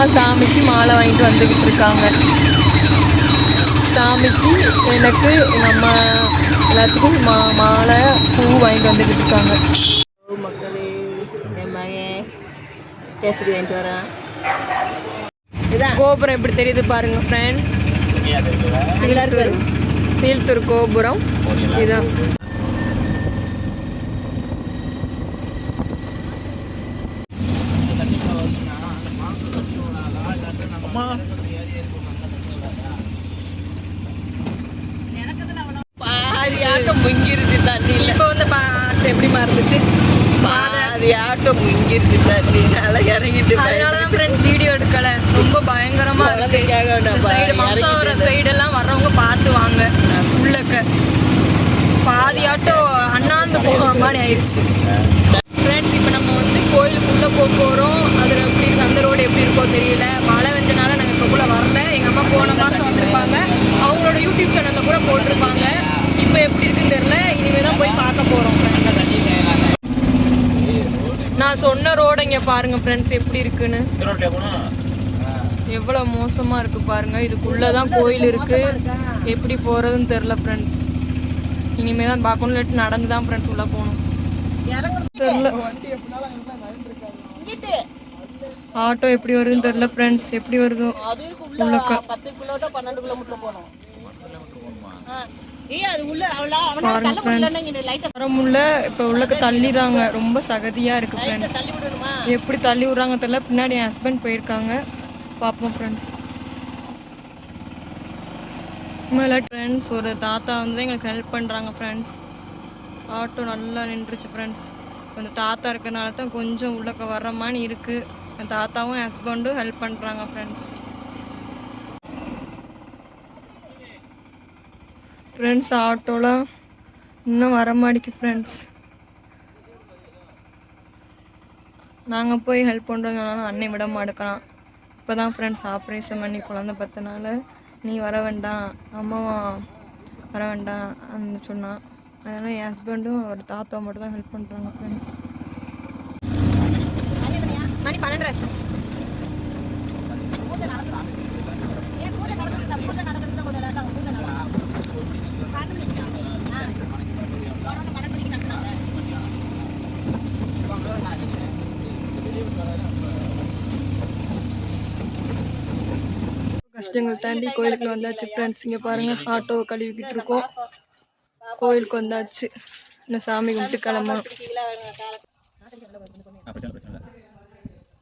அம்மா சாமிக்கு மாலை வாங்கிட்டு வந்துக்கிட்டு இருக்காங்க. சாமிக்கு எனக்கு எங்கள் அம்மா எல்லாத்துக்கும் மா மாலை பூ வாங்கிட்டு வந்துக்கிட்டு இருக்காங்க. மக்களே என் மகன் கேசரி வாங்கிட்டு வரேன். கோபுரம் எப்படி தெரியுது பாருங்க ஃப்ரெண்ட்ஸ் சீல்தூர் கோபுரம். இதான் பாதி ஆட்டம் முங்கிருச்சு தண்ணியில். இப்போ வந்து பாட்டு எப்படி மாறுந்துச்சு? பாதி ஆட்டம் முங்கிருச்சு தண்ணினால இறங்கிட்டு அதனால தான் ஃப்ரெண்ட்ஸ் வீடியோ எடுக்கல. ரொம்ப பயங்கரமா இருக்கு. சைடு மம்சா வர சைடெல்லாம் வர்றவங்க பார்த்து வாங்க. உள்ளக்க. பாதி ஆட்டோ அண்ணாந்து போகிற மாதிரி ஆயிடுச்சு ஃப்ரெண்ட்ஸ் இப்போ நம்ம வந்து கோயிலுக்குள்ளே போக போகிறோம் அதில் எப்படி இருக்கு அந்த ரோடு எப்படி இருக்கோ தெரியல மழை வெஞ்சனால நாங்கள் இப்போக்குள்ளே வரல எங்கள் அம்மா போன மாதம் வந்திருப்பாங்க. அவங்களோட யூடியூப் சேனலில் கூட போட்டிருப்பாங்க. இப்போ எப்படி இருக்குன்னு தெரியல. இனிமேல் தான் போய் பார்க்க போகிறோம் நான் சொன்ன ரோடு இங்கே பாருங்க ஃப்ரெண்ட்ஸ் எப்படி இருக்குன்னு. எவ்வளோ மோசமாக இருக்குது பாருங்க. இதுக்குள்ளே தான் கோயில் இருக்குது எப்படி போகிறதுன்னு தெரில ஃப்ரெண்ட்ஸ் இனிமே தான் பார்க்கணும். இல்லாட்டி நடந்து தான் ஃப்ரெண்ட்ஸ் உள்ளே போகணும். தெரில ஆட்டோ எப்படி வருதுன்னு தெரில ஃப்ரெண்ட்ஸ் எப்படி வருதோ? உள்ள கிலோமீட்டர் பன்னெண்டு முடியல இப்போ உள்ளக்க தள்ளிடுறாங்க. ரொம்ப தள்ளி விடணுமா? எப்படி தள்ளி விட்றாங்க தெரில பின்னாடி என் ஹஸ்பண்ட் போயிருக்காங்க. பார்ப்போம் ஃப்ரெண்ட்ஸ் மேலே ஃப்ரெண்ட்ஸ் ஒரு தாத்தா வந்து எங்களுக்கு ஹெல்ப் பண்ணுறாங்க ஃப்ரெண்ட்ஸ் ஆட்டோ நல்லா நின்றுச்சு ஃப்ரெண்ட்ஸ் அந்த தாத்தா இருக்கனால தான் கொஞ்சம் உள்ளக்க வர்ற மாதிரி இருக்குது என் தாத்தாவும் ஹஸ்பண்டும் ஹெல்ப் பண்ணுறாங்க ஃப்ரெண்ட்ஸ் ஃப்ரெண்ட்ஸ் ஆட்டோலாம் இன்னும் வர மாட்டேக்கு ஃப்ரெண்ட்ஸ் நாங்கள் போய் ஹெல்ப் பண்ணுறதுனால அன்னை விட மாட்டேக்கிறான் இப்போ தான் ஃப்ரெண்ட்ஸ் ஆப்ரேஷன் பண்ணி குழந்த பத்தனால நீ வர வேண்டாம் அம்மாவும் வர வேண்டாம் அந்த சொன்னான். அதனால் என் ஹஸ்பண்டும் ஒரு தாத்தா மட்டும் தான் ஹெல்ப் பண்ணுறாங்க ஃப்ரெண்ட்ஸ் மணி கஷ்டங்கள் தாண்டி கோயிலுக்கு வந்தாச்சு. ஃப்ரெண்ட்ஸ் இங்கே பாருங்கள் ஆட்டோவை கழுவிக்கிட்டு இருக்கோம் கோயிலுக்கு வந்தாச்சு. இன்னும் சாமி கும்பிட்டு கிளம்பணும். பிரச்சனை பிரச்சனை இல்லை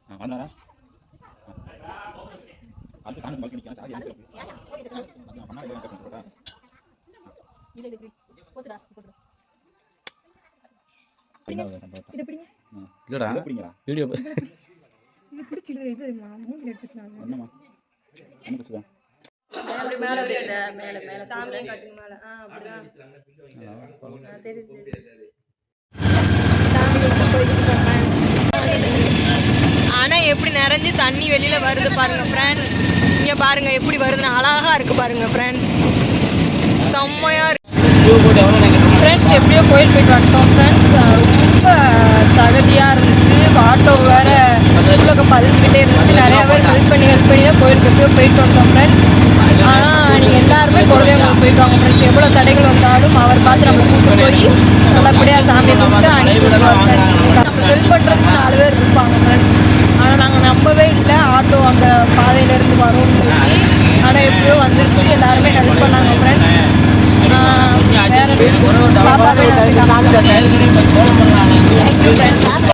ஆ வந்தாரா அடுத்து சாமி பல்க் நிற்கிறான் சாரி எனக்கு பண்ணா இல்லை எனக்கு போட்டா இல்லடா வீடியோ என்னம்மா ஆனால் எப்படி நிறைஞ்சு தண்ணி வெளியில் வருது பாருங்க ஃப்ரெண்ட்ஸ் இங்கே பாருங்க எப்படி வருதுன்னு அழகாக இருக்கு பாருங்க ஃப்ரெண்ட்ஸ் செம்மையாக இருக்கு. ஃப்ரெண்ட்ஸ் எப்படியோ கோயில் போயிட்டு வந்துட்டோம் ஃப்ரெண்ட்ஸ் ரொம்ப சகதியாக இருந்துச்சு. ஆட்டோ வேற உள்ளக்க பழுந்துக்கிட்டே இருந்துச்சு. நிறைய பேர் ஹெல்ப் பண்ணி ஹெல்ப் பண்ணி தான் எப்படியோ போயிட்டு வந்தோம் ஃப்ரெண்ட்ஸ் ஆனால் நீங்கள் எல்லாருமே குலதெய்வம் போயிட்டு வாங்க ஃப்ரெண்ட்ஸ் எவ்வளோ தடைகள் வந்தாலும் அவர் பார்த்து நம்ம கூப்பிட்டு போய் நல்லபடியாக சாமி கும்பிட்டு அனுப்பிட்டு நம்ம ஹெல்ப் பண்ணுறதுக்கு நாலு பேர் இருப்பாங்க ஃப்ரெண்ட்ஸ் ஆனால் நாங்கள் நம்பவே இல்லை. ஆட்டோ அந்த பாதையிலேருந்து வரும்னு சொல்லி. ஆனால் எப்படியோ வந்துருச்சு. எல்லாருமே ஹெல்ப் பண்ணாங்க ஃப்ரெண்ட்ஸ் வேற பாப்பா